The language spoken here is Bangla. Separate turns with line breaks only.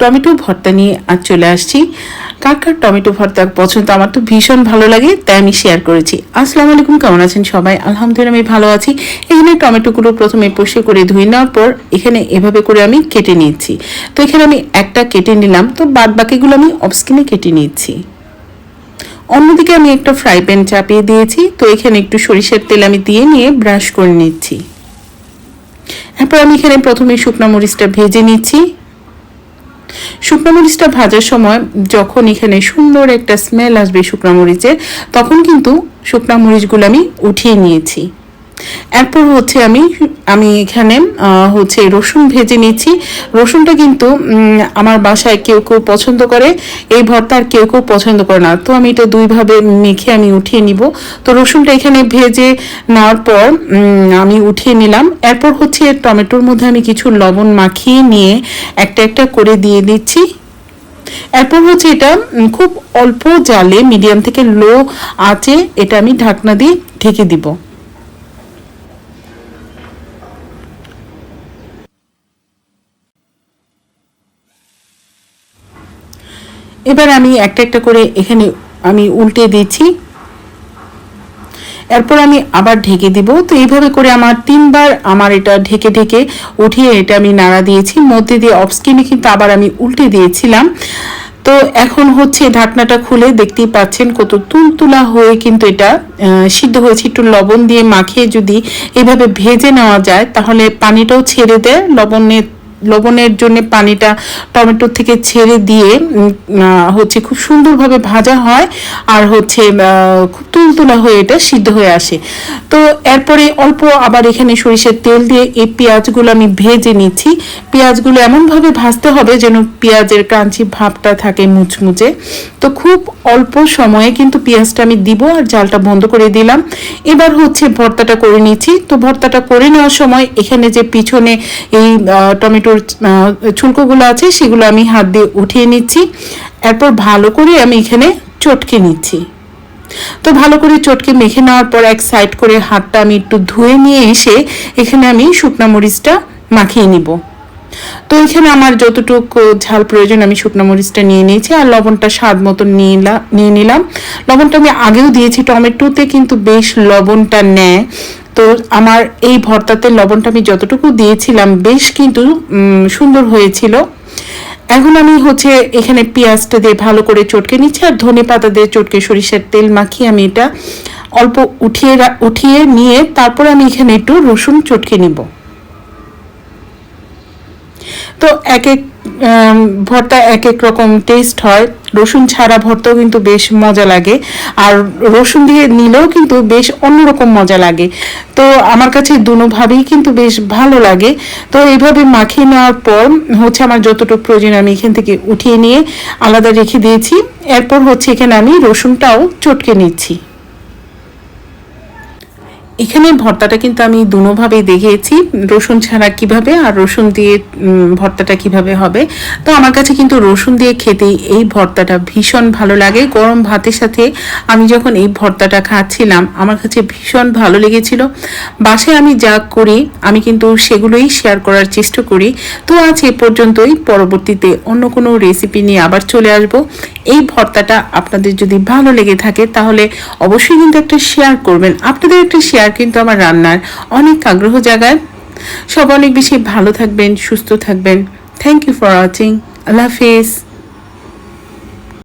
টমেটো ভর্তা নিয়ে আজ চলে আসছি। কার কার টমেটো ভর্তা পছন্দ আমার তো ভীষণ ভালো লাগে, তাই আমি শেয়ার করেছি। আসসালামু আলাইকুম, কেমন আছেন সবাই? আলহামদুলিল্লাহ, আমি ভালো আছি। এখানে টমেটোগুলো প্রথমে পরিষ্কার করে ধুয়ে নেওয়ার পর এখানে এভাবে করে আমি কেটে নিয়েছি। তো এখানে আমি একটা কেটে নিলাম, তো বাদ বাকিগুলো আমি অফস্কিনে কেটে নিয়েছি। অন্যদিকে আমি একটা ফ্রাই প্যান চাপিয়ে দিয়েছি, তো এখানে একটু সরিষার তেল আমি দিয়ে নিয়ে ব্রাশ করে নিচ্ছি। এরপর আমি এখানে প্রথমে শুকনো মরিচটা ভেজে নিচ্ছি। শুকনো মরিচটা ভাজার সময় যখন এখানে সুন্দর একটা স্মেল আসবে শুকনো মরিচের, তখন কিন্তু শুকনো মরিচগুলো আমি উঠিয়ে নিয়েছি। এরপর হচ্ছে আমি আমি এখানে হচ্ছে রসুন ভেজে নিচ্ছি। রসুনটা কিন্তু আমার বাসায় কেউ কেউ পছন্দ করে, এই ভর্তা আর কেউ কেউ পছন্দ করে না। তো আমি এটা দুইভাবে মেখে আমি উঠিয়ে নিব। তো রসুনটা এখানে ভেজে নেওয়ার পর আমি উঠিয়ে নিলাম। এরপর হচ্ছে টমেটোর মধ্যে আমি কিছু লবণ মাখিয়ে নিয়ে একটা একটা করে দিয়ে দিচ্ছি। এরপর হচ্ছে এটা খুব অল্প জালে, মিডিয়াম থেকে লো আঁচে এটা আমি ঢাকনা দিয়ে ঢেকে দিব। এবার আমি একটা একটা করে এখানে আমি উল্টে দিচ্ছি এরপর আমি আবার ঢেকে দিব। তো এইভাবে করে আমার তিনবার আমার এটা ঢেকে ঢেকে উঠিয়ে এটা আমি নাড়া দিয়েছি। মধ্যে দিয়ে অফস্কিনে কিন্তু আবার আমি উল্টে দিয়েছিলাম। তো এখন হচ্ছে ঢাকনাটা খুলে দেখতেই পাচ্ছেন কত তুলতুলা হয়ে কিন্তু এটা সিদ্ধ হয়েছে। একটু লবণ দিয়ে মাখিয়ে যদি এভাবে ভেজে নেওয়া যায়, তাহলে পানিটাও ছেড়ে দেয়। লবণের লবণের জন্য পানিটা টমেটো থেকে ছেড়ে দিয়ে হচ্ছে খুব সুন্দরভাবে ভাজা হয় আর হচ্ছে খুব তুলতুলা হয়ে এটা সিদ্ধ হয়ে আসে। তো এরপরে অল্প আবার এখানে সরিষার তেল দিয়ে এই পেঁয়াজগুলো আমি ভেজে নিচ্ছি। পেঁয়াজগুলো এমনভাবে ভাজতে হবে যেন পেঁয়াজের ক্রাঞ্চি ভাবটা থাকে মুচমুচে। তো খুব অল্প সময়ে কিন্তু পেঁয়াজটা আমি দিব আর জালটা বন্ধ করে দিলাম। এবার হচ্ছে ভর্তাটা করে নিচ্ছি। তো ভর্তাটা করে নেওয়ার সময় এখানে যে পিছনে এই আহ, টমেটোর ছুলকোগুলো আছে, সেগুলো আমি হাত দিয়ে উঠিয়ে নিচ্ছি। এরপর ভালো করে আমি এখানে চটকে নিচ্ছি। তো ভালো করে চটকে মেখে নেওয়ার পর এক সাইড করে হাতটা আমি একটু ধুয়ে নিয়ে এসে এখানে আমি শুকনা মরিচটা মাখিয়ে নিব। তো এখানে আমার যতটুকু ঝাল প্রয়োজন আমি শুকনো মরিচটা নিয়ে নিয়েছি আর লবণটা স্বাদ মতো নিয়ে নিলাম। লবণটা আমি আগেও দিয়েছি টমেটোতে, কিন্তু বেশ লবণটা নেয়। তো আমার এই ভর্তাতে লবণটা আমি যতটুকু দিয়েছিলাম, বেশ কিন্তু সুন্দর হয়েছিল। এখন আমি হচ্ছে এখানে পেঁয়াজটা দিয়ে ভালো করে চটকে নিচ্ছি আর ধনে পাতা দিয়ে চটকে সরিষার তেল মাখিয়ে আমি এটা অল্প উঠিয়ে উঠিয়ে নিয়ে তারপর আমি এখানে একটু রসুন চটকে নিব। তো এক এক ভর্তা এক এক রকম টেস্ট হয়। রসুন ছাড়া ভর্তাও কিন্তু বেশ মজা লাগে। আর রসুন দিয়ে নিলেও কিন্তু বেশ অন্যরকম মজা লাগে। তো আমার কাছে দুনোভাবেই কিন্তু বেশ ভালো লাগে। তো এইভাবে মাখিয়ে নেওয়ার পর হচ্ছে আমার যতটুকু প্রয়োজন আমি এখান থেকে উঠিয়ে নিয়ে আলাদা রেখে দিয়েছি। এরপর হচ্ছে এখানে আমি রসুনটাও চটকে নিচ্ছি। এখানে ভর্তাটা কিন্তু আমি দুনোভাবেই দেখিয়েছি। রসুন ছাড়া কীভাবে আর রসুন দিয়ে ভর্তাটা কীভাবে হবে। তো আমার কাছে কিন্তু রসুন দিয়ে খেতেই এই ভর্তাটা ভীষণ ভালো লাগে। গরম ভাতের সাথে আমি যখন এই ভর্তাটা খাচ্ছিলাম, আমার কাছে ভীষণ ভালো লেগেছিল। বাসায় আমি যা করি, আমি কিন্তু সেগুলোই শেয়ার করার চেষ্টা করি। তো আজ এ পর্যন্তই। পরবর্তীতে অন্য কোনো রেসিপি নিয়ে আবার চলে আসব। এই ভর্তাটা আপনাদের যদি ভালো লেগে থাকে, তাহলে অবশ্যই কিন্তু একটা শেয়ার করবেন। আপনাদের একটা শেয়ার কিন্তু আমার রান্নার অনেক আগ্রহ জাগায়। সব অনেক বেশি ভালো থাকবেন, সুস্থ থাকবেন। থ্যাংক ইউ ফর ওয়াচিং আল্লাহ হাফিজ।